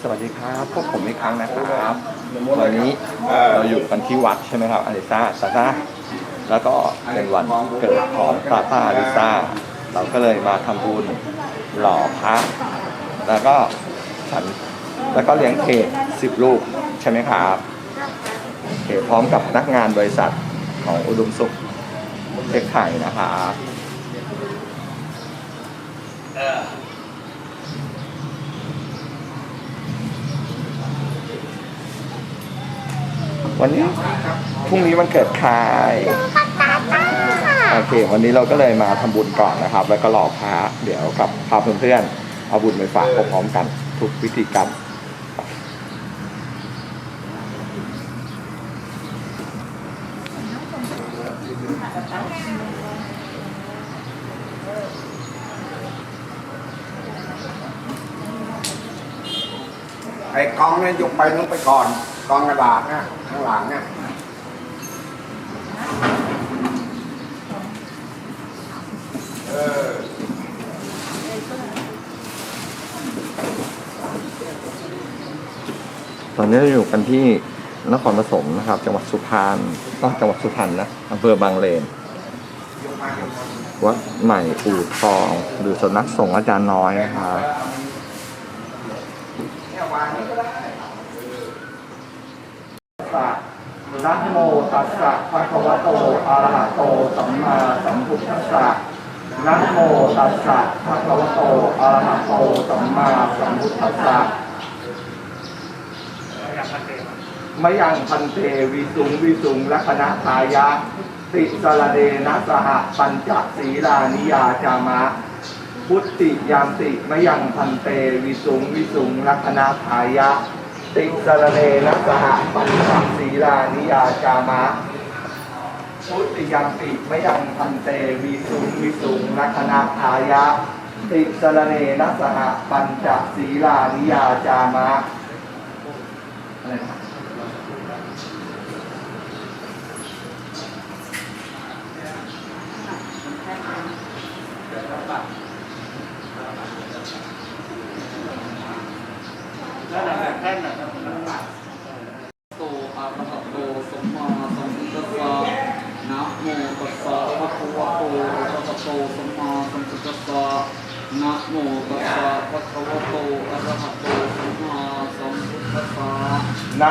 สวัสดีครับ พวกผมอีกครั้งนะครับ วันนี้เราอยู่กันที่วัดใช่ไหมครับอลิซาซาซาแล้วก็เป็นวันเกิดของตาตาอลิซาเราก็เลยมาทำบุญหล่อพระ แล้วก็ฉันแล้วก็เลี้ยงเค้กสิบลูกใช่ไหมครับโอเคพร้อมกับพนักงานบริษัทของอุดมสุขเทคไทยนะครับ วันนี้พรุ่งนี้มันเกิดใครโอเค วันนี้เราก็เลยมาทำบุญก่อนนะครับ แล้วก็รอพระเดี๋ยวกับพาเพื่อนๆเอาบุญไปฝากพร้อมๆกันทุกพิธีกรรมไอ้กองเนี่ยยกไปนู้นไปก่อน กองกระดาษนะ ข้างหลังเนี่ยเออตอนนี้เราอยู่กันที่นครปฐมนะครับ จังหวัดสุพรรณต้องจังหวัดสุพรรณนะอำเภอบางเลนววัดใหม่อู่ทอง หรือสำนักสงฆ์อาจารย์น้อยนะครับ เนี่ยวางนี่ก็ได้นะโมตัสสะภะคะวะโตอะระหะโตสัมมาสัมพุทธัสสะนะโมตัสสะภะคะวะโตอะระหะโตสัมมาสัมพุทธัสสะมะยังพันเตวิสุงวิสุงลัคนะทายะ ติสระเดนะสหปัญจศีลานิยาจามะ พุทติยามติมะยังพันเตวิสุงวิสุงลัคนาทายะ ติสรเนนะสหปัญจศีลานิยาจามะพุทติยามติมยังพันเตวิสุงวิสุงลัคนาทายะ ติสรเนนะสหปัญจศีลานิยาจามะอะไรนะ โตอะระหะโตสัมมาสัมพุทธัสสะนะโมตัสสะภะคะวะโตอะระหะโตสัมมาสัมพุทธัสสะนะโมตัสสะภะคะวะโตอะระหะโตสัมมาสัมพุทธัสสะ นะ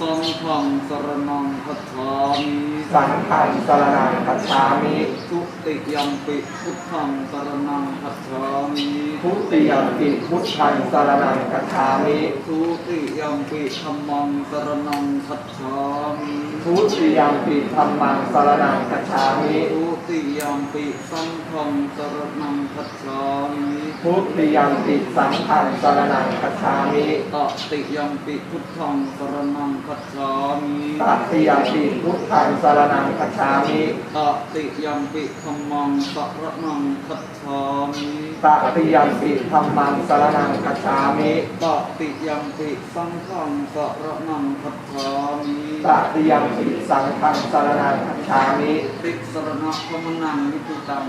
สังฆังสรณังคัจฉามิสังฆังสรณังคัจฉามิทุติยัมปิพุทธังสรณังคัจฉามิทุติยมปิพุทธังสรณังคัจฉามิทุติยัมปิธัมมังสรณังคัจฉามิทุติยมปิธัมมังสรณังคัจฉามิทุติยัมปิสังฆังสรณังคัจฉามิทุติยมปิสังฆังสรณังคัจฉามิตติยัมปิพุทธังสรณังคัจฉามิตติยมปิพุทธังสรณังคัจฉามิตติยัมปิธัมมังสรณังคัจฉามิตติยมปิธัมมังสรณังคัจฉามิตติยัมปิสังฆังสรณังคัจฉามิตติยมปิสังฆังสรณังคัจฉามิติสรณะพมนังนิพุตัง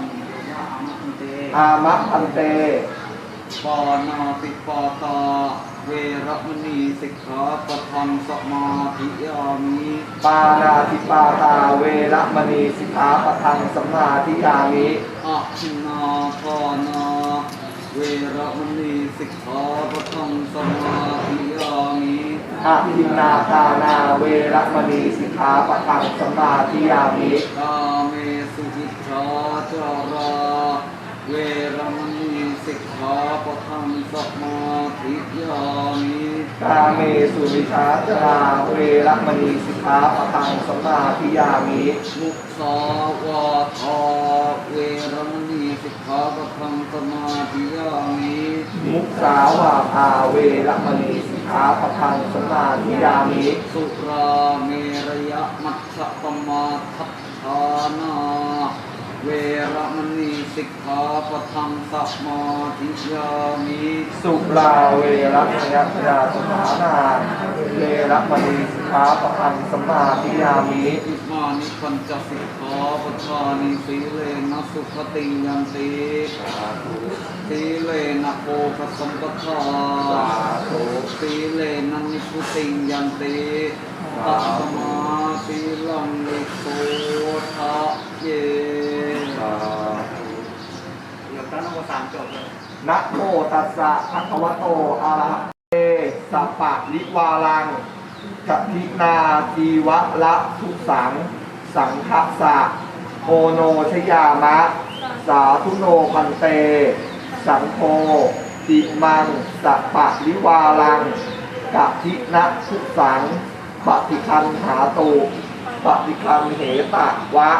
ยะอามังเตอามะพันเตปานาติปาตา เวรมณีสิกขาปะทังสมาธิยามิปานาติปาตาเวระมณีสิกขาปะทังสมมาธิยามิอะทินนาทานาเวรมณีสิกขาปะทังสมาธิยามิอาทินนาทานาเวระมณีสิกขาปะทังสมมาธิยามิกาเมสุวิชาจาราเวรมณี สิกขาปะทังสมาธิยามิกาเมสุวิชาจาราเวระมณีสิกขาปะทังสมมาธิยามิมุสาวาทาเวรมณีสิกขาปะทังสมาธิยามิมุสาวาภาเวระมณีสิกขขาปะทังสมาธิยามิสุราเมรยมัชฌะปมาทัฏฐานา เวรมณีสิกขาปทังสัมาธิยามิสุราเวรัมยยาสมานาเวรมณีสิกขาปทังสัมาธิยามิอิมานิปัญจสิกขาปทานิสีเลนะสุขติยันติสีเลนะโภคสัมปทาสีเลนะนิพุติยันติตัสมาสีลังนิโสทะเย เดี๋ยวตั้งนโมสามจบเลยนะโมตัสสะภะคะวะโตอะระหะเตสัพปะลิวาลังกัพินาจีวะละทุสัง สังฆสะโอโนชยามะ สาธุโนพันเต สังโฆติมังสัพปะลิวาลังกัพินะทุสังปฏิคันหาตุปฏิคันเหตะวะ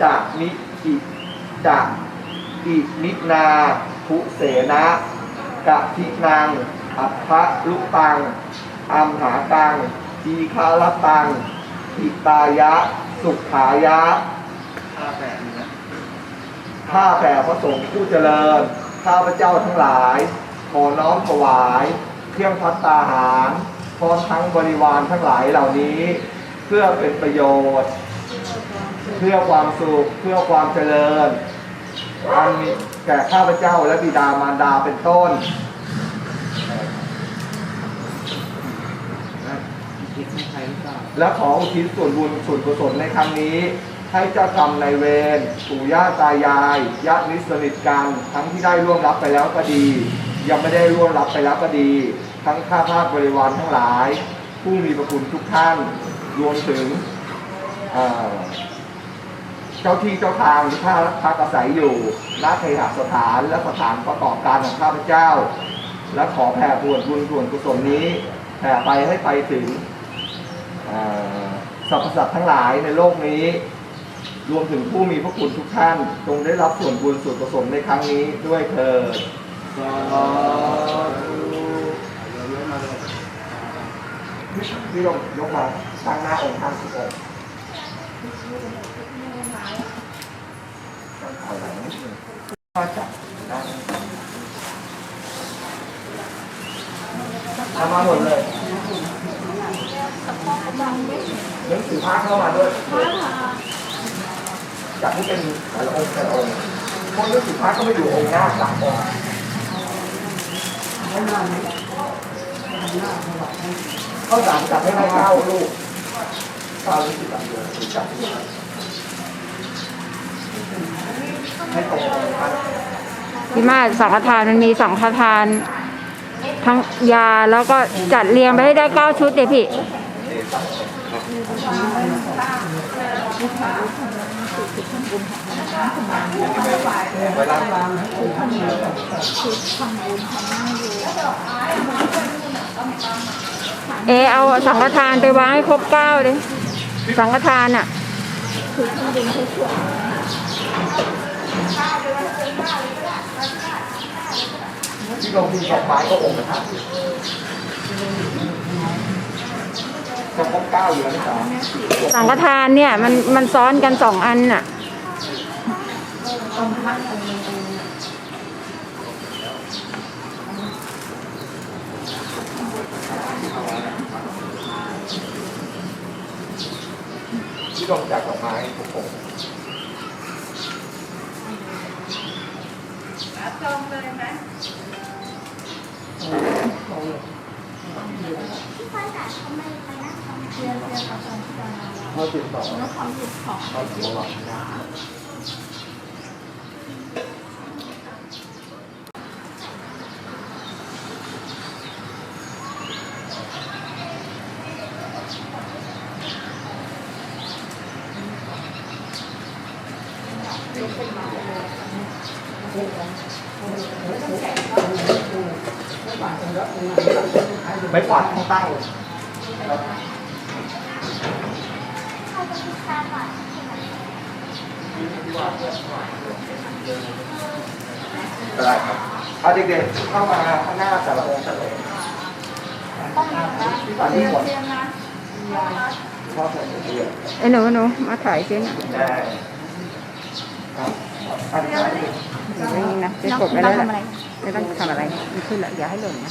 จะมิอิจะ อิมินาทุเสนะกะทินังอัฏฐลุตังอัมหาตังทีคาลตังอิตายะ สุขายะห้าแปดนี้นะข้าแต่พระสงฆ์ผู้เจริญ ข้าพเจ้าทั้งหลาย ขอน้อมถวาย เครื่องพัตตาหารพร้อมทั้งบริวารทั้งหลายเหล่านี้ เพื่อเป็นประโยชน์ เพื่อความสุข เพื่อความเจริญ อันมีแก่ข้าพเจ้าและบิดามารดาเป็นต้นและขออุทิศส่วนบุญส่วนกุศลในครั้งนี้ ให้เจ้ากรรมในายเวรปู่ย่าตายายญาติมิตรสนิทกัน ทั้งที่ได้ร่วงรับไปแล้วก็ดี ยังไม่ได้ร่วงรับไปแล้วก็ดี ทั้งข้าพาบริวารทั้งหลาย ผู้มีประคุณทุกท่าน รวมถึง เจ้าที่เจ้าทางที่ข้าพักอาศัยอยู่ณเคหสถานและสถานประกอบการของข้าพเจ้า และขอแผ่ส่วนบุญส่วนกุศลนี้แผ่ไปให้ไปถึงสรรพสัตว์ทั้งหลายในโลกนี้ รวมถึงผู้มีพระคุณทุกท่านจงได้รับส่วนบุญส่วนกุศลในครั้งนี้ด้วยเถิดสาธุพี่ลงยกมาตั้งหน้าองค์ทานทุกองค์ เอจับทำมาหมดเลยหนังสือพระเข้ามาด้วยจากที่เป็นแต่ละองค์แต่ละองค์เพราะเรื่องสุภาพก็ไม่อยู่องค์หน้าสามองค์ข้าวสารจับให้ได้เก้าลูกเก้าลูกสิบสามเดือนจับให้ตรงกัน พี่มาสังฆทานมันมีสังฆทาน ทั้งยาแล้วก็จัดเรียงไปให้ได้เก้าชุดเลยพี่เอเอาสังฆทานไปวางให้ครบเก้าเลย สังฆทานอะ ลงพิมพ์ดอกไม้ก็องค์นะครับจะครบเก้าอยู่แล้วนี่ครับสังฆทานเนี่ยมันมันซ้อนกันสองอันน่ะที่ลงจากดอกไม้ทุกองค์ เขาติดต่อเขาติดต่อไม่ปัดต้อ ตั้งได้ครับเอาเด็กๆเข้ามาข้างหน้าแต่ละองค์แต่ละองค์พี่ฝันที่หมดชอบใส่เสื้อไอ้หนูหนูมาถ่ายซิหน่อยได้ครับอันนี้นี้นะจะกดไปแล้วแหละไม่ต้องทำอะไรมันขึ้นละอย่าให้หล่นนะ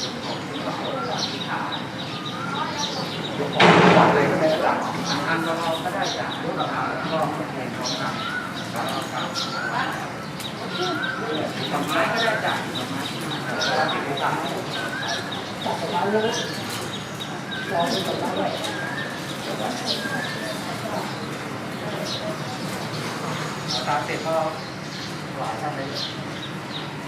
จากเลยก็ไม่ได้จากอันเราก็ได้จากรูปราคาแล้วก็แทนของกันดอกไม้ก็ได้จากดอกไม้ตาเสร็จก็หวานทำไ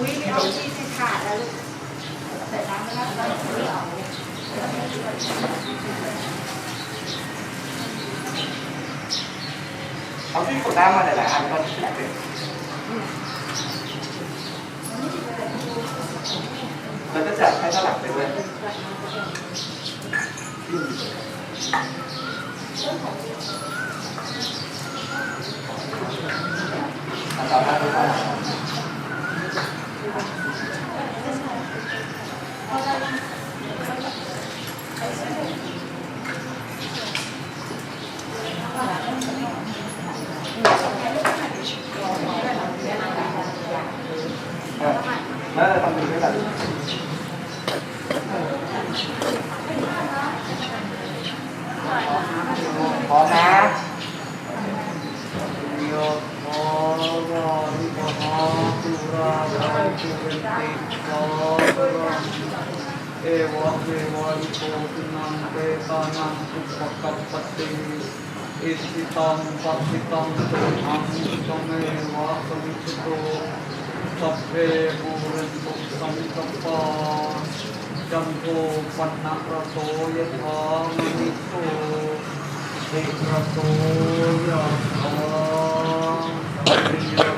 ราคาเท่าไหร่ก่อนที่กดน้ำเอาที่กดน้ำมาหลายๆอันก็แจกเลยเราจะแจกให้ข้างหลังไปด้วยอันต่อไปคือ ございます。 ไวตุเวนติโสเอวะเม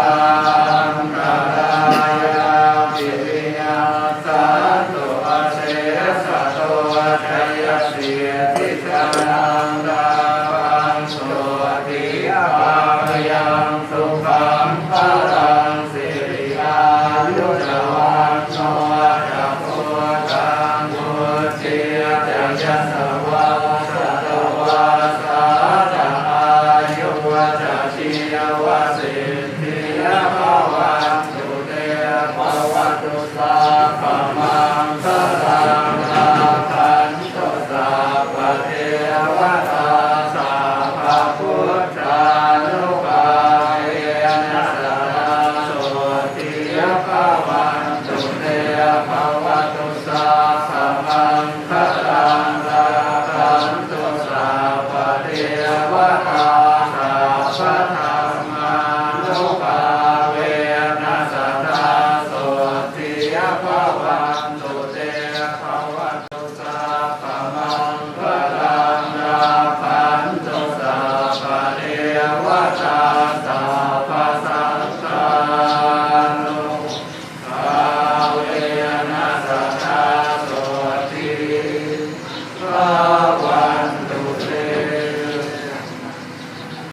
prazer.